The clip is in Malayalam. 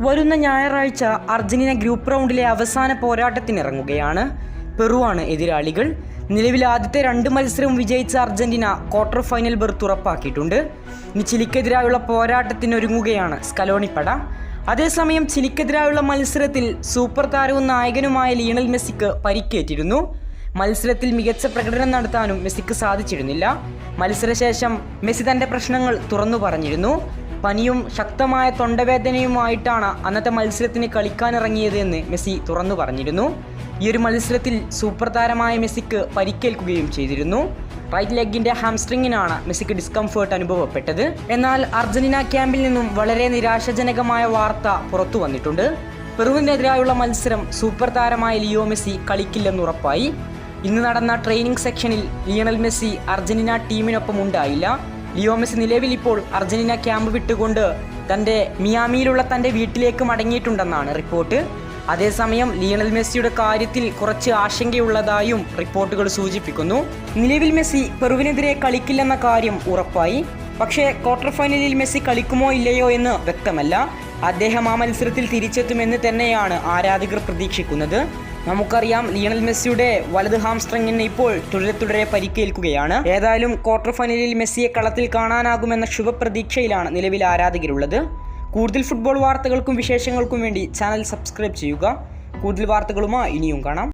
വരുന്ന ഞായറാഴ്ച അർജന്റീന ഗ്രൂപ്പ് റൗണ്ടിലെ അവസാന പോരാട്ടത്തിനിറങ്ങുകയാണ്. പെറുവാണ് എതിരാളികൾ. നിലവിൽ ആദ്യത്തെ രണ്ട് മത്സരവും വിജയിച്ച അർജന്റീന ക്വാർട്ടർ ഫൈനൽ ബെർത്ത് ഉറപ്പാക്കിയിട്ടുണ്ട്. ഇനി ചിലിക്കെതിരായുള്ള പോരാട്ടത്തിനൊരുങ്ങുകയാണ് സ്കലോണിപ്പട അതേസമയം ചിലിക്കെതിരായുള്ള മത്സരത്തിൽ സൂപ്പർ താരവും നായകനുമായ ലിയണൽ മെസ്സിക്ക് പരിക്കേറ്റിരുന്നു. മത്സരത്തിൽ മികച്ച പ്രകടനം നടത്താനും മെസ്സിക്ക് സാധിച്ചിരുന്നില്ല. മത്സരശേഷം മെസ്സി തന്റെ പ്രശ്നങ്ങൾ തുറന്നു പറഞ്ഞിരുന്നു. പനിയും ശക്തമായ തൊണ്ടവേദനയുമായിട്ടാണ് അന്നത്തെ മത്സരത്തിന് കളിക്കാനിറങ്ങിയത് എന്ന് മെസ്സി തുറന്നു പറഞ്ഞിരുന്നു. ഈ ഒരു മത്സരത്തിൽ സൂപ്പർ താരമായ മെസ്സിക്ക് പരിക്കേൽക്കുകയും ചെയ്തിരുന്നു. റൈറ്റ് ലെഗിന്റെ ഹാംസ്ട്രിങ്ങിനാണ് മെസ്സിക്ക് ഡിസ്കംഫേർട്ട് അനുഭവപ്പെട്ടത്. എന്നാൽ അർജന്റീന ക്യാമ്പിൽ നിന്നും വളരെ നിരാശാജനകമായ വാർത്ത പുറത്തു വന്നിട്ടുണ്ട്. പെറുവിനെതിരായുള്ള മത്സരം സൂപ്പർ താരമായ ലിയോ മെസ്സി കളിക്കില്ലെന്നുറപ്പായി ഇന്ന് നടന്ന ട്രെയിനിങ് സെക്ഷനിൽ ലിയണൽ മെസ്സി അർജന്റീന ടീമിനൊപ്പം ഉണ്ടായില്ല. ലിയോ മെസ്സി നിലവിൽ ഇപ്പോൾ അർജന്റീന ക്യാമ്പ് വിട്ടുകൊണ്ട് തന്റെ മിയാമിയിലുള്ള തന്റെ വീട്ടിലേക്ക് മടങ്ങിയിട്ടുണ്ടെന്നാണ് റിപ്പോർട്ട്. അതേസമയം ലിയണൽ മെസ്സിയുടെ കാര്യത്തിൽ കുറച്ച് ആശങ്കയുള്ളതായും റിപ്പോർട്ടുകൾ സൂചിപ്പിക്കുന്നു. നിലവിൽ മെസ്സി പെറുവിനെതിരെ കളിക്കില്ലെന്ന കാര്യം ഉറപ്പായി. പക്ഷേ ക്വാർട്ടർ ഫൈനലിൽ മെസ്സി കളിക്കുമോ ഇല്ലയോ എന്ന് വ്യക്തമല്ല. അദ്ദേഹം ആ മത്സരത്തിൽ തിരിച്ചെത്തുമെന്ന് തന്നെയാണ് ആരാധകർ പ്രതീക്ഷിക്കുന്നത്. നമുക്കറിയാം ലിയണൽ മെസ്സിയുടെ വലത് ഹാംസ്ട്രിങ്ങിന് ഇപ്പോൾ തുടരെ തുടരെ പരിക്കേൽക്കുകയാണ്. ഏതായാലും ക്വാർട്ടർ ഫൈനലിൽ മെസ്സിയെ കളത്തിൽ കാണാനാകുമെന്ന ശുഭപ്രതീക്ഷയിലാണ് നിലവിൽ ആരാധകരുള്ളത്. കൂടുതൽ ഫുട്ബോൾ വാർത്തകൾക്കും വിശേഷങ്ങൾക്കും വേണ്ടി ചാനൽ സബ്സ്ക്രൈബ് ചെയ്യുക. കൂടുതൽ വാർത്തകളുമായി ഇനിയും കാണാം.